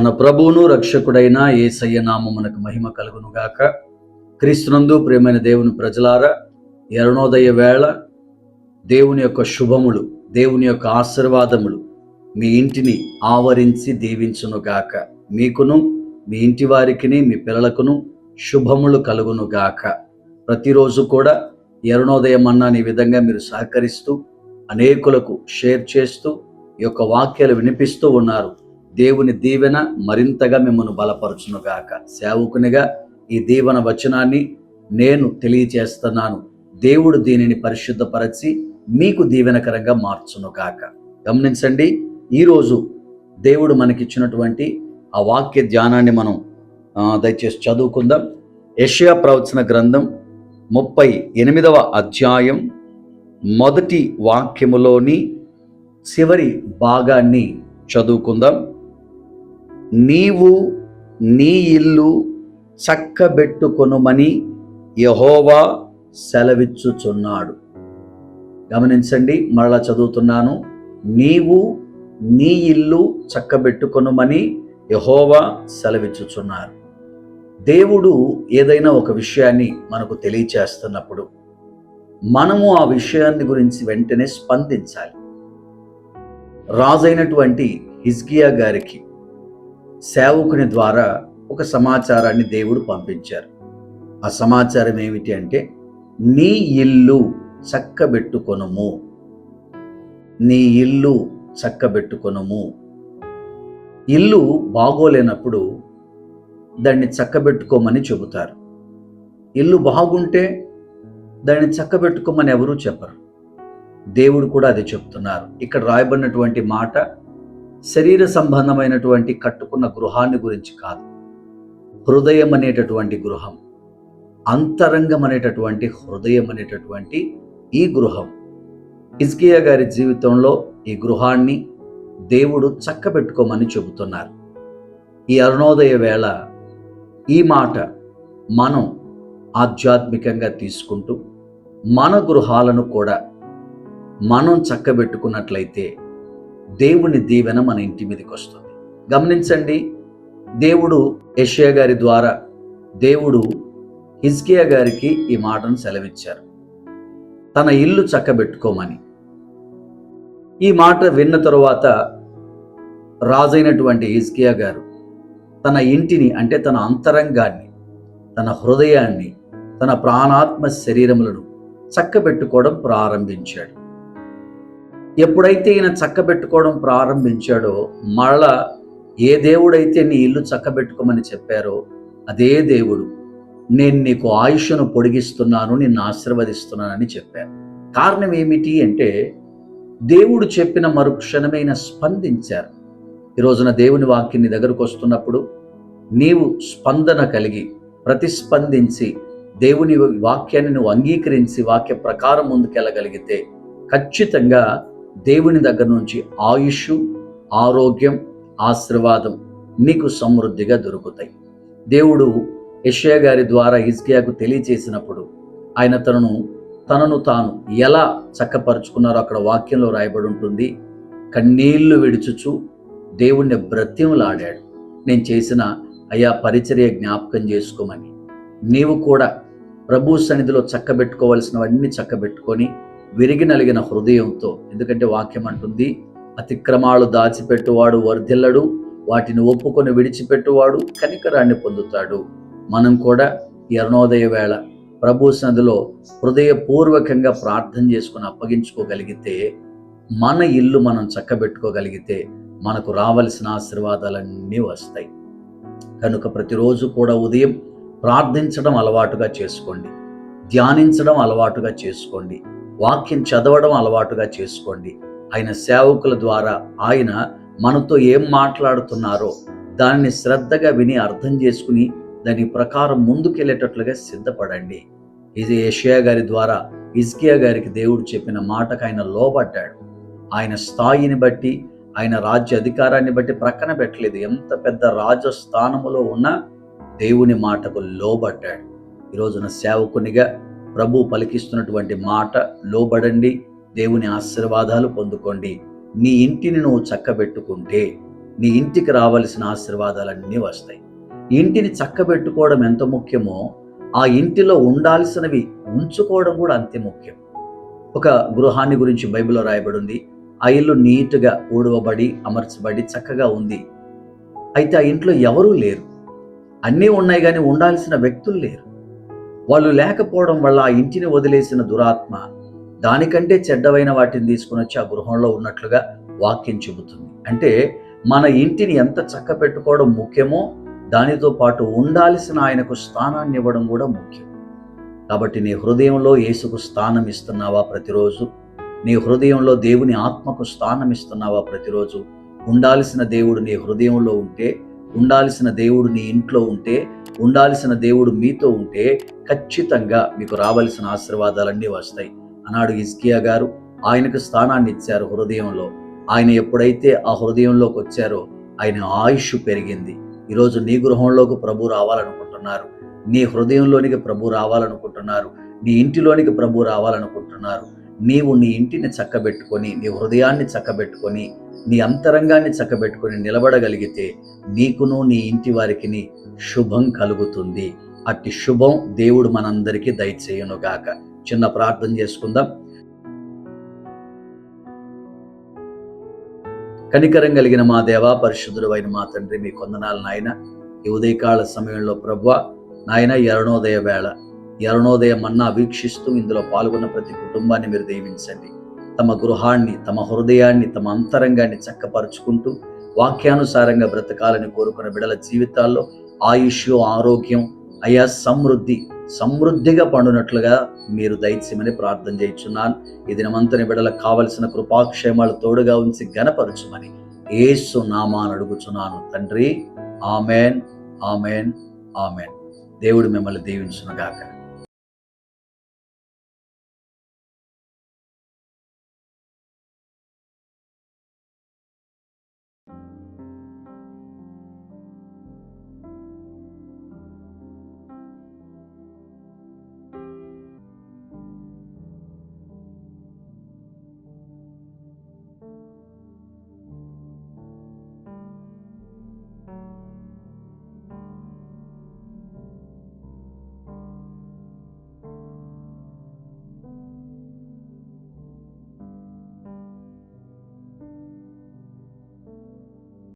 మన ప్రభువును రక్షకుడైన ఏసయ్య నామమునకు మహిమ కలుగునుగాక. క్రీస్తునందు ప్రియమైన దేవుని ప్రజలారా ఎరణోదయ వేళ దేవుని యొక్క శుభములు దేవుని యొక్క ఆశీర్వాదములు మీ ఇంటిని ఆవరించి దీవించునుగాక. మీకును మీ ఇంటి వారికిని మీ పిల్లలకును శుభములు కలుగునుగాక. ప్రతిరోజు కూడా ఎరుణోదయం అరుణోదయ మన్నాని ఈ విధంగా మీరు సహకరిస్తూ అనేకులకు షేర్ చేస్తూ ఈ యొక్క వాక్యాలు వినిపిస్తూ ఉన్నారు. దేవుని దీవెన మరింతగా మిమ్మల్ని బలపరచునుగాక. సేవకునిగా ఈ దీవెన వచనాన్ని నేను తెలియచేస్తున్నాను. దేవుడు దీనిని పరిశుద్ధపరచి మీకు దీవెనకరంగా మార్చునుగాక. గమనించండి ఈరోజు దేవుడు మనకిచ్చినటువంటి ఆ వాక్య ధ్యానాన్ని మనం దయచేసి చదువుకుందాం. యషయా ప్రవచన గ్రంథం ముప్పై ఎనిమిదవ అధ్యాయం మొదటి వాక్యములోని చివరి భాగాన్ని చదువుకుందాం. నీవు నీ ఇల్లు చక్కబెట్టుకొనుమని యహోవా సెలవిచ్చుచున్నాడు. గమనించండి మరలా చదువుతున్నాను. నీవు నీ ఇల్లు చక్కబెట్టుకొనుమని యహోవా సెలవిచ్చుచున్నారు. దేవుడు ఏదైనా ఒక విషయాన్ని మనకు తెలియచేస్తున్నప్పుడు మనము ఆ విషయాన్ని గురించి వెంటనే స్పందించాలి. రాజైనటువంటి హిజ్గియా గారికి సేవకుని ద్వారా ఒక సమాచారాన్ని దేవుడు పంపించారు. ఆ సమాచారం ఏమిటి అంటే నీ ఇల్లు చక్కబెట్టుకొనుము. నీ ఇల్లు చక్కబెట్టుకొనుము. ఇల్లు బాగోలేనప్పుడు దాన్ని చక్కబెట్టుకోమని చెబుతారు. ఇల్లు బాగుంటే దాన్ని చక్కబెట్టుకోమని ఎవరూ చెప్పరు. దేవుడు కూడా అది చెప్తున్నారు. ఇక్కడ రాయబడినటువంటి మాట శరీర సంబంధమైనటువంటి కట్టుకున్న గృహాన్ని గురించి కాదు. హృదయం అనేటటువంటి గృహం అంతరంగం అనేటటువంటి హృదయం అనేటటువంటి ఈ గృహం. ఇజ్కియా గారి జీవితంలో ఈ గృహాన్ని దేవుడు చక్కబెట్టుకోమని చెబుతున్నారు. ఈ అరుణోదయ వేళ ఈ మాట మనం ఆధ్యాత్మికంగా తీసుకుంటూ మన గృహాలను కూడా మనం చక్కబెట్టుకున్నట్లయితే దేవుని దీవెన మన ఇంటి మీదకి వస్తుంది. గమనించండి దేవుడు యషియా గారి ద్వారా దేవుడు హిజ్కియా గారికి ఈ మాటను సెలవిచ్చారు. తన ఇల్లు చక్కబెట్టుకోమని. ఈ మాట విన్న తరువాత రాజైనటువంటి హిజ్కియా గారు తన ఇంటిని అంటే తన అంతరంగాన్ని తన హృదయాన్ని తన ప్రాణాత్మ శరీరములను చక్కబెట్టుకోవడం ప్రారంభించాడు. ఎప్పుడైతే ఈయన చక్కబెట్టుకోవడం ప్రారంభించాడో మళ్ళా ఏ దేవుడైతే నీ ఇల్లు చక్కబెట్టుకోమని చెప్పారో అదే దేవుడు నేను నీకు ఆయుష్ను పొడిగిస్తున్నాను నిన్ను ఆశీర్వదిస్తున్నానని చెప్పాను కారణం ఏమిటి అంటే దేవుడు చెప్పిన మరుక్షణమైన స్పందించారు. ఈ రోజున దేవుని వాక్యం నీ దగ్గరకు వస్తున్నప్పుడు నీవు స్పందన కలిగి ప్రతిస్పందించి దేవుని వాక్యాన్ని నువ్వు అంగీకరించి వాక్య ప్రకారం ముందుకెళ్ళగలిగితే ఖచ్చితంగా దేవుని దగ్గర నుంచి ఆయుష్ ఆరోగ్యం ఆశీర్వాదం నీకు సమృద్ధిగా దొరుకుతాయి. దేవుడు యెషయా గారి ద్వారా హిజ్కియాకు తెలియచేసినప్పుడు ఆయన తనను తనను తాను ఎలా చక్కపరుచుకున్నారో అక్కడ వాక్యంలో రాయబడి ఉంటుంది. కన్నీళ్ళు విడుచుచు దేవుణ్ణి బ్రత్యములాడాడు నేను చేసిన అయా పరిచర్య జ్ఞాపకం చేసుకోమని. నీవు కూడా ప్రభు సన్నిధిలో చక్కబెట్టుకోవలసినవన్నీ చక్కబెట్టుకొని విరిగి నలిగిన హృదయంతో ఎందుకంటే వాక్యం అంటుంది అతిక్రమాలు దాచిపెట్టువాడు వర్ధిల్లడు వాటిని ఒప్పుకొని విడిచిపెట్టువాడు కనికరాన్ని పొందుతాడు. మనం కూడా ఎర్ణోదయ వేళ ప్రభు సన్నిధిలో హృదయపూర్వకంగా ప్రార్థన చేసుకుని అప్పగించుకోగలిగితే మన ఇల్లు మనం చక్కబెట్టుకోగలిగితే మనకు రావలసిన ఆశీర్వాదాలన్నీ వస్తాయి. కనుక ప్రతిరోజు కూడా ఉదయం ప్రార్థించడం అలవాటుగా చేసుకోండి. ధ్యానించడం అలవాటుగా చేసుకోండి. వాక్యం చదవడం అలవాటుగా చేసుకోండి. ఆయన సేవకుల ద్వారా ఆయన మనతో ఏం మాట్లాడుతున్నారో దానిని శ్రద్ధగా విని అర్థం చేసుకుని దాని ప్రకారం ముందుకెళ్ళేటట్లుగా సిద్ధపడండి. ఇది యషియా గారి ద్వారా ఇజ్కియా గారికి దేవుడు చెప్పిన మాటకు ఆయన లోబడ్డాడు. ఆయన స్థాయిని బట్టి ఆయన రాజ్య అధికారాన్ని బట్టి ప్రక్కన పెట్టలేదు. ఎంత పెద్ద రాజస్థానములో ఉన్న దేవుని మాటకు లోబడ్డాడు. ఈ రోజున సేవకునిగా ప్రభు పలికిస్తున్నటువంటి మాట లోబడండి దేవుని ఆశీర్వాదాలు పొందుకోండి. నీ ఇంటిని నువ్వు చక్కబెట్టుకుంటే నీ ఇంటికి రావలసిన ఆశీర్వాదాలన్నీ వస్తాయి. ఇంటిని చక్కబెట్టుకోవడం ఎంత ముఖ్యమో ఆ ఇంటిలో ఉండాల్సినవి ఉంచుకోవడం కూడా అంతే ముఖ్యం. ఒక గృహాన్ని గురించి బైబిల్లో రాయబడి ఉంది ఆ ఇల్లు నీట్గా ఊడవబడి అమర్చబడి చక్కగా ఉంది. అయితే ఆ ఇంట్లో ఎవరూ లేరు. అన్నీ ఉన్నాయి కానీ ఉండాల్సిన వ్యక్తులు లేరు. వాళ్ళు లేకపోవడం వల్ల ఆ ఇంటిని వదిలేసిన దురాత్మ దానికంటే చెడ్డవైన వాటిని తీసుకుని వచ్చి ఆ గృహంలో ఉన్నట్లుగా వాక్యం చెబుతుంది. అంటే మన ఇంటిని ఎంత చక్క పెట్టుకోవడం ముఖ్యమో దానితో పాటు ఉండాల్సిన ఆయనకు స్థానాన్ని ఇవ్వడం కూడా ముఖ్యం. కాబట్టి నీ హృదయంలో యేసుకు స్థానం ఇస్తున్నావా ప్రతిరోజు? నీ హృదయంలో దేవుని ఆత్మకు స్థానం ఇస్తున్నావా ప్రతిరోజు? ఉండాల్సిన దేవుడు నీ హృదయంలో ఉంటే ఉండాల్సిన దేవుడు నీ ఇంట్లో ఉంటే ఉండాల్సిన దేవుడు మీతో ఉంటే ఖచ్చితంగా మీకు రావలసిన ఆశీర్వాదాలన్నీ వస్తాయి. అన్నాడు ఇస్కియా గారు. ఆయనకు స్థానాన్ని ఇచ్చారు హృదయంలో. ఆయన ఎప్పుడైతే ఆ హృదయంలోకి వచ్చారో ఆయన ఆయుష్ పెరిగింది. ఈరోజు నీ గృహంలోకి ప్రభు రావాలనుకుంటున్నారు. నీ హృదయంలోనికి ప్రభు రావాలనుకుంటున్నారు. నీ ఇంటిలోనికి ప్రభు రావాలనుకుంటున్నారు. నీవు నీ ఇంటిని చక్కబెట్టుకొని నీ హృదయాన్ని చక్కబెట్టుకొని నీ అంతరంగాన్ని చక్కబెట్టుకొని నిలబడగలిగితే నీకును నీ ఇంటి వారికి శుభం కలుగుతుంది. అట్టి శుభం దేవుడు మనందరికీ దయచేయునుగాక. చిన్న ప్రార్థన చేసుకుందాం. కనికరం కలిగిన మా దేవా పరిశుద్ధుడు అయిన మా తండ్రి మీ కొందనాలు నాయన ఈ ఉదయకాల సమయంలో ప్రభు నాయన ఎరణోదయ వేళ ఎరణోదయ మన్నా వీక్షిస్తూ ఇందులో పాల్గొన్న ప్రతి కుటుంబాన్ని మీరు దీవించండి. తమ గృహాన్ని తమ హృదయాన్ని తమ అంతరంగాన్ని చక్కపరుచుకుంటూ వాక్యానుసారంగా బ్రతకాలని కోరుకున్న బిడల జీవితాల్లో ఆయుష్ ఆరోగ్యం అయా సమృద్ధి సమృద్ధిగా పండునట్లుగా మీరు దయచేయమని ప్రార్థన చేయించున్నాను. ఈ దినమంతని బిడలకు కావలసిన కృపాక్షేమాలు తోడుగా ఉంచి గనపరచుమని ఏసు నామాను అడుగుచున్నాను తండ్రి. Amen amen amen. దేవుడు మిమ్మల్ని దీవించునుగాక.